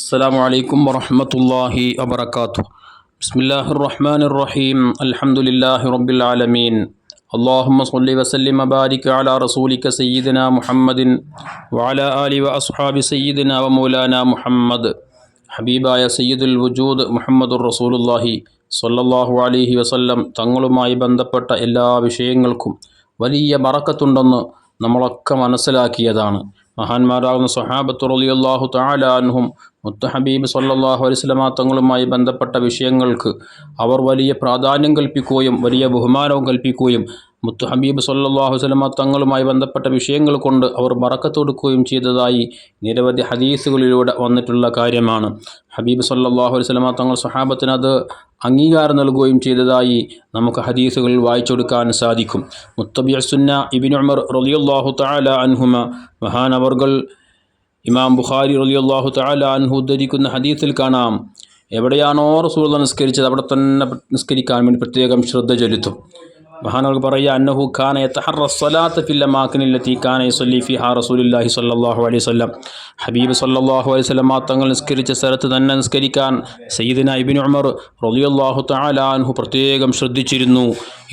السلام عليكم ورحمة الله وبركاته بسم الله الرحمن الرحيم الحمد لله رب العالمين اللهم صل وسلم وبارك على رسولك سيدنا محمد وعلى آله وأصحاب سيدنا ومولانا محمد ഹബീബായ സയ്യിദുൽ വജൂദ് മുഹമ്മദുർ റസൂലുല്ലാഹി സ്വല്ലല്ലാഹു അലൈഹി വസല്ലം തങ്ങളുമായി ബന്ധപ്പെട്ട എല്ലാ വിഷയങ്ങൾക്കും വലിയ ബറക്കത്തുണ്ടെന്ന് നമ്മളൊക്കെ മനസ്സിലാക്കിയതാണ് മഹാന്മാരാകുന്ന സഹാബത്ത് റളിയല്ലാഹു തആല അൻഹും മുത്തഹബീബ് സല്ലാഹു അലൈഹി വസല്ലമ തങ്ങളുമായി ബന്ധപ്പെട്ട വിഷയങ്ങൾക്ക് അവർ വലിയ പ്രാധാന്യം കൽപ്പിക്കുകയും വലിയ ബഹുമാനവും കൽപ്പിക്കുകയും മുത്തുഹബീബ് സല്ലാഹു വസല്ലമ തങ്ങളുമായി ബന്ധപ്പെട്ട വിഷയങ്ങൾ കൊണ്ട് അവർ മറക്കത്തൊടുക്കുകയും ചെയ്തതായി നിരവധി ഹദീസുകളിലൂടെ വന്നിട്ടുള്ള കാര്യമാണ്. ഹബീബ് സല്ലാഹു അലൈഹി വസല്ലമ തങ്ങൾ സ്വഹാബത്തിന് അത് അംഗീകാരം നൽകുകയും ചെയ്തതായി നമുക്ക് ഹദീസുകളിൽ വായിച്ചെടുക്കാൻ സാധിക്കും. മുത്തബി സുന്ന ഇബിൻ ഉമർ റലിയുല്ലാഹു തആല അൻഹുമ മഹാനവർകൾ ഇമാം ബുഖാരി റളിയല്ലാഹു തആല അൻഹു ഉദ്ധരിക്കുന്ന ഹദീസിൽ കാണാം. എവിടെയാണോ റസൂൾ നിസ്കരിച്ചത് അവിടെ തന്നെ നിസ്കരിക്കാൻ വേണ്ടി പ്രത്യേകം ശ്രദ്ധ ചെലുത്തും. മഹാനവർക്ക് പറയുക അന്നഹു ഖാന യതഹറ സ്വലാത്ത് ഫിൽ അമാക്കിനില്ലത്തി ഖാന യുസല്ലി റസൂലുള്ളാഹി സ്വല്ലല്ലാഹു അലൈഹി ഹബീബ് സല്ലാഹു അലൈഹി വസല്ലം തങ്ങൾ നിസ്കരിച്ച സ്ഥലത്ത് തന്നെ നിസ്കരിക്കാൻ സയ്യിദിന ഇബ്നു ഉമർ റളിയല്ലാഹു തആല അൻഹു പ്രത്യേകം ശ്രദ്ധിച്ചിരുന്നു.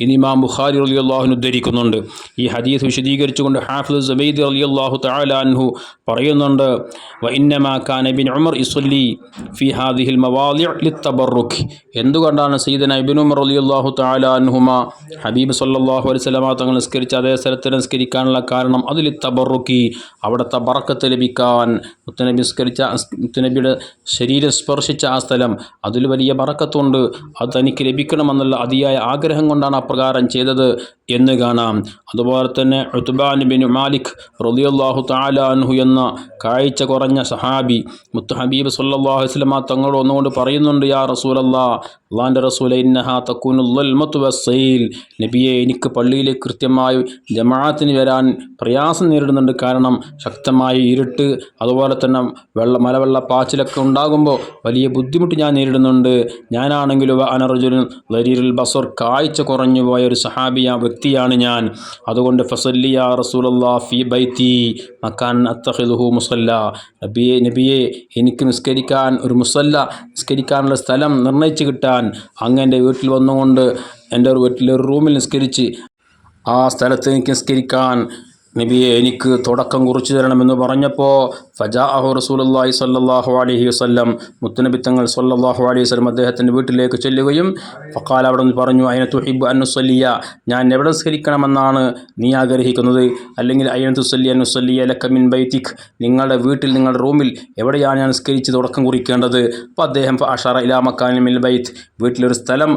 ഇനി ഇമാം ബുഖാരി റളിയല്ലാഹു ഉദ്ധരിക്കുന്നുണ്ട്. ഈ ഹദീസ് വിശദീകരിച്ചുകൊണ്ട് ഹാഫിദ് സബീദ് റളിയല്ലാഹു തആല അൻഹു പറയുന്നുണ്ട് വ ഇന്നമാ ഖാൻ ഇബ്നു ഉമർ യുസല്ലി ഫി ഹാദിഹിൽ മവാലി ലിത്തബറുക് എന്തുകൊണ്ടാണ് സയ്യിദന ഇബ്നു ഉമർ റളിയല്ലാഹു തആല അൻഹുമ ഹബീബ് സല്ലാഹു അലൈഹി വസല്ലമ തങ്ങൾ നിസ്കരിച്ച അതേ സ്ഥലത്ത് നിസ്കരിക്കാനുള്ള കാരണം അതിൽ തബറുക്കി അവിടുത്തെ ബറക്കത്ത് ലഭിക്കാൻ. മുത്തനബി നിസ്കരിച്ച മുത്തനബിയുടെ ശരീരം സ്പർശിച്ച ആ സ്ഥലം അതിൽ വലിയ ബറക്കത്തുണ്ട്. അത് തനിക്ക് ലഭിക്കണമെന്നുള്ള അതിയായ ആഗ്രഹം കൊണ്ടാണ് അപ്രകാരം ചെയ്തത്. എന്ന് കാണാം. അതുപോലെ തന്നെ ഉത്ബാൻ ബിൻ മാലിക് റളിയല്ലാഹു താലാൻഹു എന്ന കാഴ്ച കുറഞ്ഞ സഹാബി മുത്ത് ഹബീബ് സല്ലാഹു വസ്ലമ തങ്ങളോട് ഒന്നുകൊണ്ട് പറയുന്നുണ്ട് യാ റസൂലല്ലാ അള്ളാന്റെ റസൂല ഇന്നഹാ തക്കുനുൽ വസ്സയിൽ നബിയെ എനിക്ക് പള്ളിയിലേക്ക് കൃത്യമായി ജമാഅത്തിന് വരാൻ പ്രയാസം നേരിടുന്നുണ്ട്. കാരണം ശക്തമായ ഇരുട്ട് അതുപോലെ തന്നെ വെള്ള മലവെള്ള പാച്ചിലൊക്കെ ഉണ്ടാകുമ്പോൾ വലിയ ബുദ്ധിമുട്ട് ഞാൻ നേരിടുന്നുണ്ട്. ഞാനാണെങ്കിലും അനർജുൻ ലരീറുൽ ബസർ കാഴ്ച കുറഞ്ഞു പോയ ഒരു സഹാബിയ വ്യക്തിയാണ് ഞാൻ. അതുകൊണ്ട് ഫസല്ലിയ റസൂലല്ലാ ഫി ബൈത്തി മക്കാൻ അത്തഹിദുഹു മുസല്ല. നബിയെ നബിയെ എനിക്ക് നിസ്കരിക്കാൻ ഒരു മുസല്ല നിസ്കരിക്കാനുള്ള സ്ഥലം നിർണയിച്ച് കിട്ടാൻ അങ്ങ് എന്റെ വീട്ടിൽ വന്നുകൊണ്ട് എന്റെ ഒരു വീട്ടിലെ ഒരു റൂമിൽ നിസ്കരിച്ച് ആ സ്ഥലത്ത് എനിക്ക് നിസ്കരിക്കാൻ നബിയെ എനിക്ക് തുടക്കം കുറിച്ചു തരണമെന്ന് പറഞ്ഞപ്പോൾ ഫജാഅഹു റസൂലുള്ളാഹി സ്വല്ലല്ലാഹു അലൈഹി വസല്ലം. മുത്തനബിത്തങ്ങൾ തങ്ങൾ സ്വല്ലല്ലാഹു അലൈഹി വസല്ലം അദ്ദേഹത്തിന്റെ വീട്ടിലേക്ക് ചെല്ലുകയും ഫക്കാൽ അവിടെ നിന്ന് പറഞ്ഞു അയന തുഹിബ് അനുസല്ലിയ ഞാൻ എവിടെ നിസ്കരിക്കണമെന്നാണ് നീ ആഗ്രഹിക്കുന്നത്? അല്ലെങ്കിൽ അയന തുസല്ലി അനുസല്ലിയ ലക്ക മിൻ ബൈത്തിക് നിങ്ങളുടെ വീട്ടിൽ നിങ്ങളുടെ റൂമിൽ എവിടെയാണ് ഞാൻ സ്കരിച്ച് തുടക്കം കുറിക്കേണ്ടത്? അപ്പോൾ അദ്ദേഹം അഷറ ഇലാ മക്കാനിൽ മിൽ ബൈത്ത്. വീട്ടിലൊരു സ്ഥലം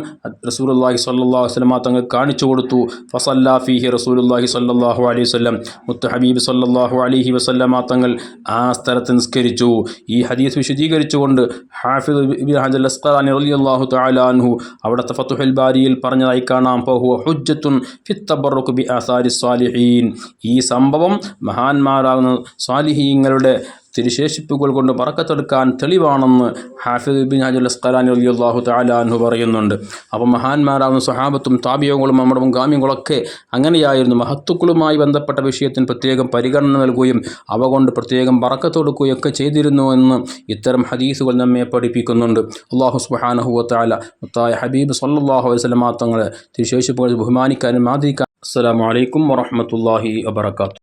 റസൂലുള്ളാഹി സ്വല്ലല്ലാഹു അലൈഹി വസല്ലം തങ്ങൾ കാണിച്ചു കൊടുത്തു. ഫസല്ലാ ഫീഹി റസൂലുള്ളാഹി സ്വല്ലല്ലാഹു അലൈഹി വസല്ലം. മുത്ത ഹബീബ് സ്വല്ലല്ലാഹു അലൈഹി വസല്ലമ തങ്ങൾ ആ സ്ഥലത്ത് നിസ്കരിച്ചു. ഈ ഹദീസ് വിശദീകരിച്ചുകൊണ്ട് ഹാഫിദ് ഇബ്നു ഹജൽ അസ്ഖലാനി റളിയല്ലാഹു തആല അൻഹു അവിടുത്തെ ഫത്തുഹൽ ബാരിയിൽ പറഞ്ഞതായി കാണാം. ഫഹുവ ഹുജ്ജത്തുൻ ഫി തബറുക് ബി ആസാരി സ്വാലിഹീൻ ഈ സംഭവം മഹാന്മാരാകുന്ന സ്വാലിഹീങ്ങളുടെ തിരുശേഷിപ്പുകൾ കൊണ്ട് പറക്കത്തെടുക്കാൻ തെളിവാണെന്ന് ഹാഫിദ് ബിൻ ഹജുൽ അലി അള്ളാഹു താലാൻഹു പറയുന്നുണ്ട്. അപ്പം മഹാന്മാരാകുന്ന സഹാബത്തും താപിയങ്ങളും നമ്മുടെ മുൻഗാമ്യങ്ങളൊക്കെ അങ്ങനെയായിരുന്നു. മഹത്തുക്കളുമായി ബന്ധപ്പെട്ട വിഷയത്തിന് പ്രത്യേകം പരിഗണന നൽകുകയും അവ കൊണ്ട് പ്രത്യേകം പറക്കത്തെടുക്കുകയും ഒക്കെ ചെയ്തിരുന്നു എന്ന് ഇത്തരം ഹദീസുകൾ നമ്മെ പഠിപ്പിക്കുന്നുണ്ട്. അള്ളാഹു സുബാനഹുവ താല മുത്തായ ഹബീബ് സല്ലാഹു വസ്ലമാ തങ്ങളെ തിരുശേഷിപ്പുകൾ ബഹുമാനിക്കാനും ആദരിക്കാനും. അസ്സാം വലൈക്കും വറഹമത്തല്ലാഹി വാബർക്കാത്തു